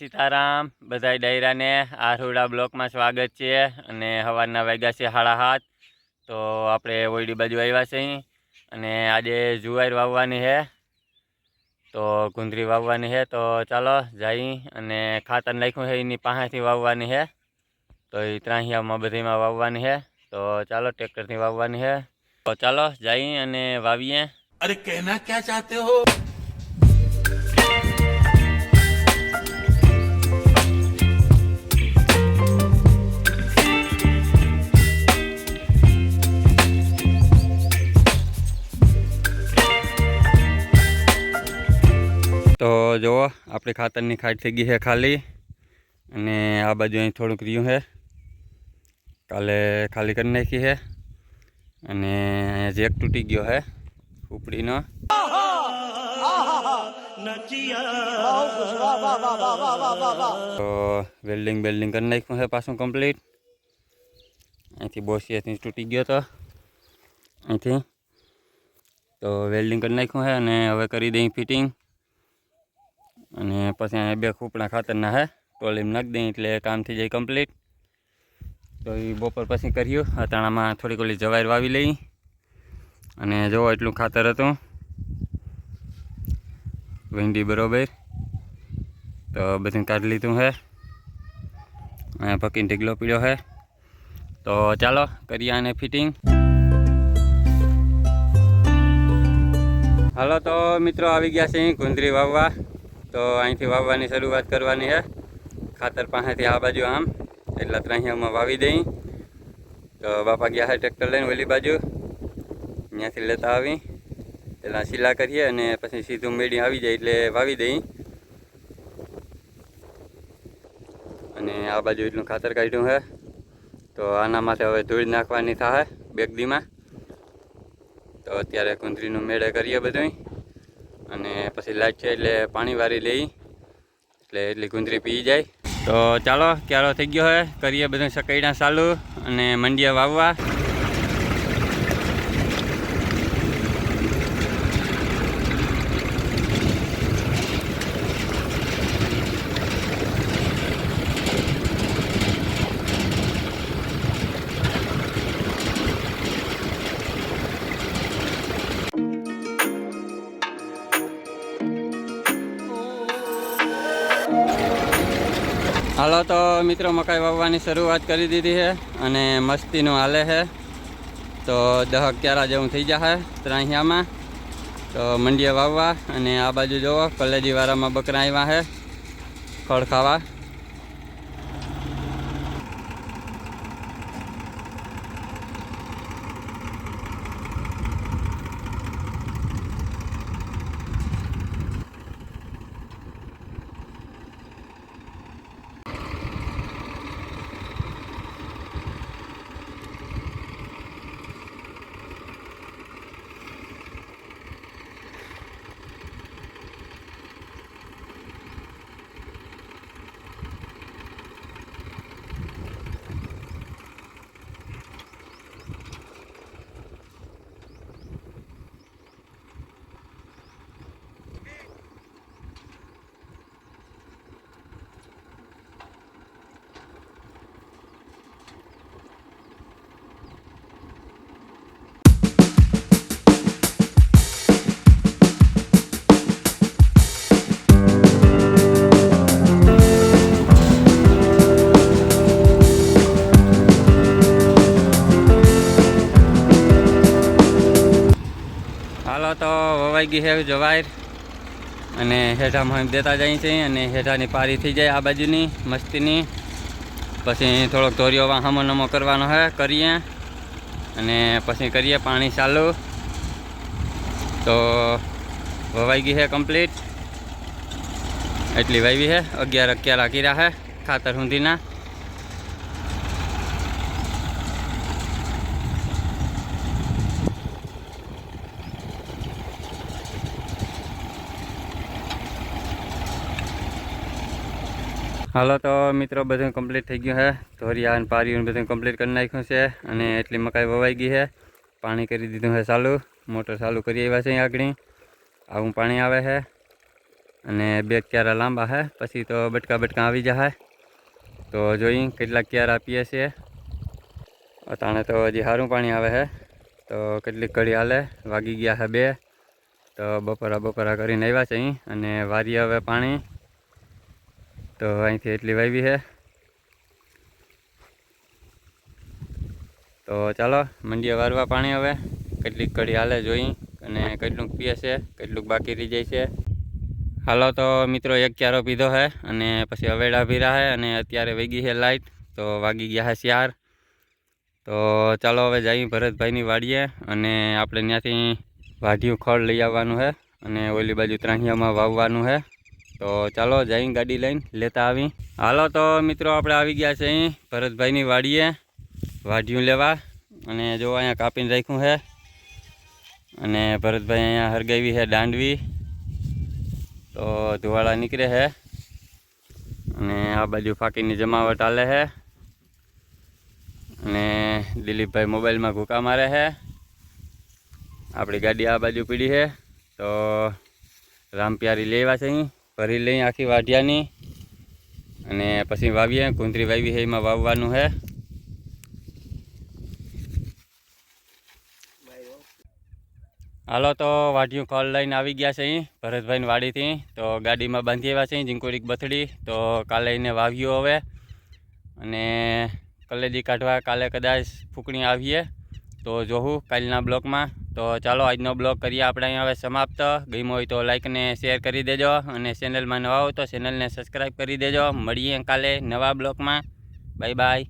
સીતારામ. બધા ડાયરાને આરોડા બ્લોકમાં સ્વાગત છે અને સવારના વાગ્યા છે સાડા હાથ તો આપણે ઓયડી બાજુ આવ્યા છે અને આજે જુવાર વાવવાની છે. તો કુંદરી વાવવાની છે. તો ચાલો જાઈ અને ખાતર નાખ્યું છે એની પાસેથી વાવવાની છે. તો એ ત્રાહિયામાં બધીમાં વાવવાની છે. તો ચાલો ટ્રેક્ટરથી વાવવાની છે. તો ચાલો જઈ અને વાવીએ. અરે કહેના ક્યાં ચાહતે હો? જુઓ આપણે ખાતરની ખાટ થઈ ગઈ છે ખાલી. અને આ બાજુ અહીં થોડુંક રહ્યું છે. કાલે ખાલી કરી નાખી છે. અને અહીંયા જેક તૂટી ગયો છે, ઉપડીનો. તો વેલ્ડિંગ બેલ્ડિંગ કરી નાખ્યું છે પાછું કમ્પ્લીટ. અહીંથી બોસીએથી તૂટી ગયો તો. અહીંથી. તો વેલ્ડિંગ કરી નાખ્યું છે અને હવે કરી દઈ ફિટિંગ. અને પછી અહીંયા બે ખૂપડા ખાતરના હે, ટોલીમ નાખી દઈ એટલે કામ થઈ જાય કમ્પ્લીટ. તો એ બપોર પછી કર્યું, અતાણામાં થોડીક ઓલી જવાર વાવી લઈ. અને જો એટલું ખાતર હતું. ભીંડી બરોબર. તો બધું કાઢી લીધું છે અહીંયા પકીને ઢીગલો પીળ્યો છે તો ચાલો, કરીએ આને ફિટિંગ. હાલો તો મિત્રો, આવી ગયા છે અહીં ગુંદરી વાવવા. તો અહીંથી વાવવાની શરૂઆત કરવાની છે ખાતર પાસેથી આ બાજુ આમ, એટલા ત્રાહિયામાં વાવી દઈ. તો બાપા ગયા છે ટ્રેક્ટર લઈને ઓલી બાજુ. ત્યાંથી લેતા આવી. પહેલાં સિલા કરીએ અને પછી સીધું મેળી આવી જાય એટલે વાવી દઈ. અને આ બાજુ એટલું ખાતર કાઢ્યું છે તો આના માટે હવે ધૂળ નાખવાની થાય બેગદીમાં. તો અત્યારે કુંદરીનું મેળે કરીએ બધું અને પછી લાઈટ છે એટલે પાણી વારી લઈ, એટલે એટલી કુંદરી પી જાય. તો ચાલો, ક્યારો થઈ ગયો હોય કરીએ બધું સકૈડા ચાલુ અને મંડિયા વાવવા. હાલો તો મિત્રો મકાઈ વાવવાની શરૂઆત કરી દીધી છે અને મસ્તીનું હાલે છે. તો દહ ક્યારા જેવું થઈ જશે ત્રાહિયામાં. તો મંડીએ વાવવા અને આ બાજુ જુઓ કલેજીવાળામાં બકરા આવ્યા છે ખડ ખાવા. તો વવાઈ ગઈ છે જવાયર અને હેઠામાં દેતા જાય છે અને હેઠાની પારી થઈ જાય આ બાજુની, મસ્તીની. પછી થોડોક ધોરીઓ વાહમો નમો કરવાનો હે, કરીએ. અને પછી કરીએ પાણી ચાલુ. તો વવાઈ ગઈ છે કમ્પ્લીટ. એટલી વાવી છે અગિયાર અગિયાર આકીરા છે ખાતર સુધીના. હાલો તો મિત્રો, બધું કમ્પ્લીટ થઈ ગયું છે ધોરિયા અને પારીઓને બધું કમ્પ્લીટ કરી નાખ્યું છે અને એટલી મકાઈ વવાઈ ગઈ છે પાણી કરી દીધું છે ચાલુ. મોટર ચાલુ કરી આવ્યા છે આગળ. આવું પાણી આવે છે અને બે ક્યારા લાંબા હે. પછી તો બટકા બટકા આવી જાય તો જોઈ કેટલાક ક્યારા પીએ છે. અટાણે તો હજી સારું પાણી આવે છે તો કેટલીક ઘડી હાલે. વાગી ગયા છે બે. તો બપોરા બપોરા કરીને આવ્યા છે અહીં અને વારી હવે પાણી. તો અહીંથી એટલી વાવી છે. તો ચાલો, મંડીએ વારવા પાણી હવે. કેટલીક કડી હાલે જોઈ અને કેટલુંક પીએ છે, કેટલુંક બાકી રહી જાય છે. હાલો તો મિત્રો, એક ક્યારો પીધો છે અને પછી અવેડા ભીરા છે અને અત્યારે વગી છે લાઇટ તો વાગી ગયા છે ચાર. તો ચાલો હવે જઈ ભરતભાઈની વાડીએ અને આપણે ત્યાંથી વાઢિયું ખડ લઈ આવવાનું છે અને ઓલી બાજુ ત્રાહિયામાં વાવવાનું છે. તો ચાલો જઈ ગાડી લઈને લેતા આવી. હાલો તો મિત્રો, આપણે આવી ગયા છે અહીં ભરતભાઈની વાડીએ. વાઢિયું લેવા. અને જો અહીંયા કાપીને રાખ્યું છે. અને ભરતભાઈ અહીંયા હરગાવી છે દાંડવી. તો ધુવાળા નીકળે છે. અને આ બાજુ ફાકીની જમાવટ હાલે છે. અને દિલીપભાઈ મોબાઈલમાં ઘૂકા મારે છે. આપણી ગાડી આ બાજુ પીડી છે. તો રામપ્યારી લેવા છે અહીં. ભરી લઈ આખી વાઢિયાની. અને પછી વાવીએ. કુંતરી વાવી છે એમાં વાવવાનું છે હાલો તો વાઢિયું ખોલ લઈને આવી ગયા છે અહીં, ભરતભાઈની વાડીથી. તો ગાડીમાં બાંધી આવ્યા છે અહીં જીંકોડીક બથડી. તો કાલે એને વાવ્યું હવે. અને કલેજી કાઢવા કાલે કદાચ ફૂકણી આવીએ. તો જોઉં કાલના બ્લોકમાં તો ચાલો, આજનો બ્લોગ કરીએ આપણે અહીં હવે સમાપ્ત. ગમ્યો હોય તો લાઇકને શેર કરી દેજો અને ચેનલમાં નવા હો તો ચેનલને સબસ્ક્રાઈબ કરી દેજો. મળીએ કાલે નવા બ્લોગમાં. Bye bye